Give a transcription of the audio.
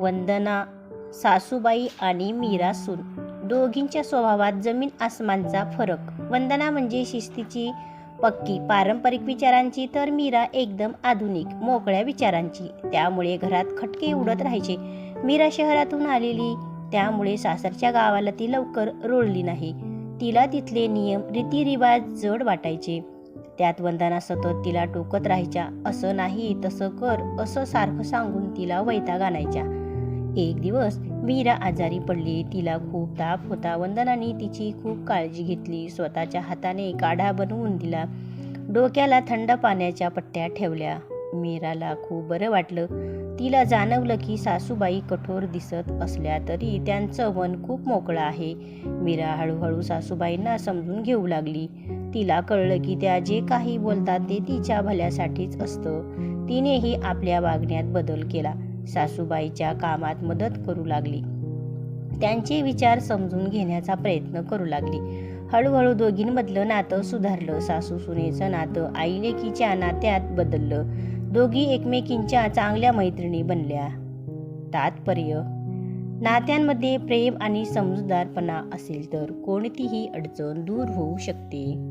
वंदना सासूबाई आणि मीरा सून दोघींच्या स्वभावात जमीन आसमानचा फरक. वंदना म्हणजे शिस्तीची पक्की पारंपरिक विचारांची तर मीरा एकदम आधुनिक मोकळ्या विचारांची. त्यामुळे घरात खटके उडत राहायचे. मीरा शहरातून आलेली त्यामुळे सासरच्या गावाला ती लवकर रोळली नाही. तिला तिथले नियम रीतिरिवाज जड वाटायचे. त्यात वंदना सतत तिला टोकत राहायच्या. असं नाही तसं कर असं सारखं सांगून तिला वैताग आणायच्या. एक दिवस मीरा आजारी पडली. तिला खूप ताप होता. वंदनाने तिची खूप काळजी घेतली. स्वतःच्या हाताने काढा बनवून दिला. डोक्याला थंड पाण्याच्या पट्ट्या ठेवल्या. मीराला खूप बरं वाटलं. तिला जाणवलं की सासूबाई कठोर दिसत असल्या तरी त्यांचं मन खूप मोकळं आहे. मीरा हळूहळू सासूबाईंना समजून घेऊ लागली. तिला कळलं की त्या जे काही बोलतात ते तिच्या भल्यासाठीच असतं. तिनेही आपल्या वागण्यात बदल केला. सासूबाईच्या कामात मदत करू लागली. त्यांचे विचार समजून घेण्याचा प्रयत्न करू लागली. हळूहळू दोघींमधलं नातं सुधारलं. सासू सुनेचं नातं आईलेकीच्या नात्यात बदललं. दोघी एकमेकींच्या चांगल्या मैत्रिणी बनल्या. तात्पर्य नात्यांमध्ये प्रेम आणि समजूतदारपणा असेल तर कोणतीही अडचण दूर होऊ शकते.